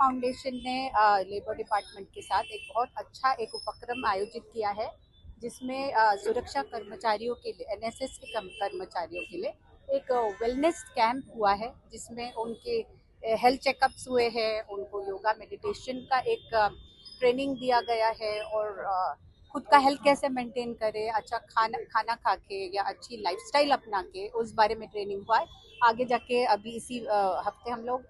Foundation ने labour department के साथ एक बहुत अच्छा एक उपक्रम आयोजित किया है, जिसमें सुरक्षा कर्मचारियों के लिए एनएसएस के कर्मचारियों के लिए एक वेलनेस कैंप हुआ है, जिसमें उनके हेल्थ चेकअप्स हुए हैं, उनको योगा मेडिटेशन का एक ट्रेनिंग दिया गया है और खुद का हेल्थ कैसे मेंटेन करें अच्छा खाना खाना खा के या अच्छी लाइफस्टाइल अपना के, उस बारे में ट्रेनिंग हुआ है। आगे जाके अभी इसी हफ़्ते हम लोग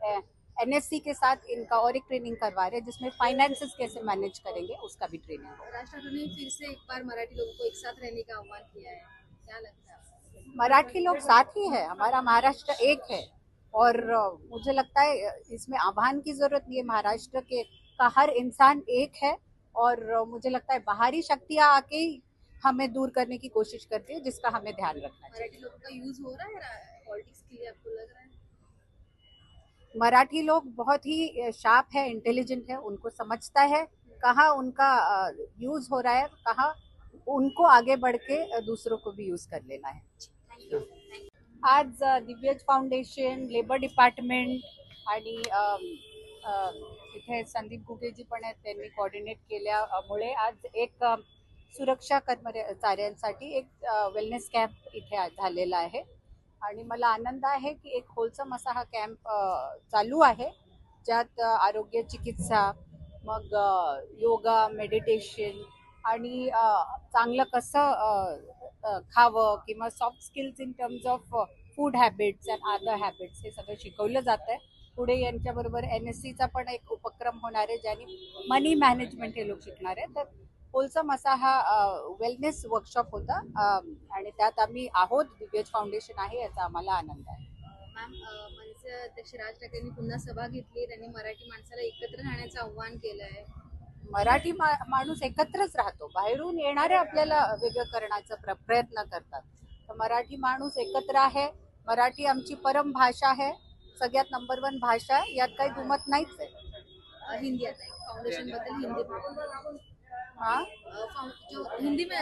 एनएससी के साथ इनका और एक ट्रेनिंग करवा रहे हैं जिसमें फाइनेंसेस कैसे मैनेज करेंगे उसका भी ट्रेनिंग ठाकरे ने फिर से एक बार मराठी लोगों को एक साथ रहने का आह्वान किया है। क्या लगता है? मराठी लोग साथ ही है हमारा महाराष्ट्र एक है। और मुझे लगता है इसमें आह्वान की ज़रूरत नहीं है महाराष्ट्र के का हर इंसान एक है। और मुझे लगता है बाहरी शक्तियाँ आके ही हमें दूर करने की कोशिश करती है जिसका हमें ध्यान रखना चाहिए। मराठी लोगों का यूज़ हो रहा है पॉलिटिक्स के लिए आपको लग रहा है? मराठी लोग बहुत ही शार्प है इंटेलिजेंट है, उनको समझता है कहाँ उनका यूज़ हो रहा है, कहाँ उनको आगे बढ़ के दूसरों को भी यूज़ कर लेना है। आज दिव्यज फाउंडेशन लेबर डिपार्टमेंट इथे संदीप गुगेजी त्यांनी कोऑर्डिनेट केल्यामुळे आज एक सुरक्षा कर्मचाऱ्यांसाठी एक वेलनेस कॅम्प झालेला आहे. आणि मला आनंद आहे की एक होलसम असा हा कॅम्प चालू आहे. ज्यात आरोग्य चिकित्सा मग योगा मेडिटेशन आणि चांगलं कसं खावं किंवा soft skills in terms of food habits and other habits हे सगळं शिकवलं जात आहे पुढे यांच्याबरोबर एन एस सीचा पण एक उपक्रम होणार आहे ज्याने मनी मॅनेजमेंट हे लोक शिकणार आहे तर होलसम असा हा वेलनेस वर्कशॉप होता. आणि त्यात आम्ही आहोत. दिव्यज फाउंडेशन आहे याचा आम्हाला आनंद आहे. मॅम मनसे अध्यक्ष राज ठाकरेंनी पुन्हा सभा घेतली. त्यांनी मराठी माणसाला एकत्र राहण्याचं आव्हान केलं आहे मराठी मा माणूस एकत्रच राहतो. बाहेरून येणारे आपल्याला वेगळं करण्याचा प्र प्रयत्न करतात. तर मराठी माणूस एकत्र आहे. मराठी आमची परम भाषा आहे. सगळ्यात नंबर वन भाषा आहे. यात काही दुमत नाहीच आहे. हिंदी आता फाउंडेशनबद्दल हिंदी. हाँ। जो हिंदी में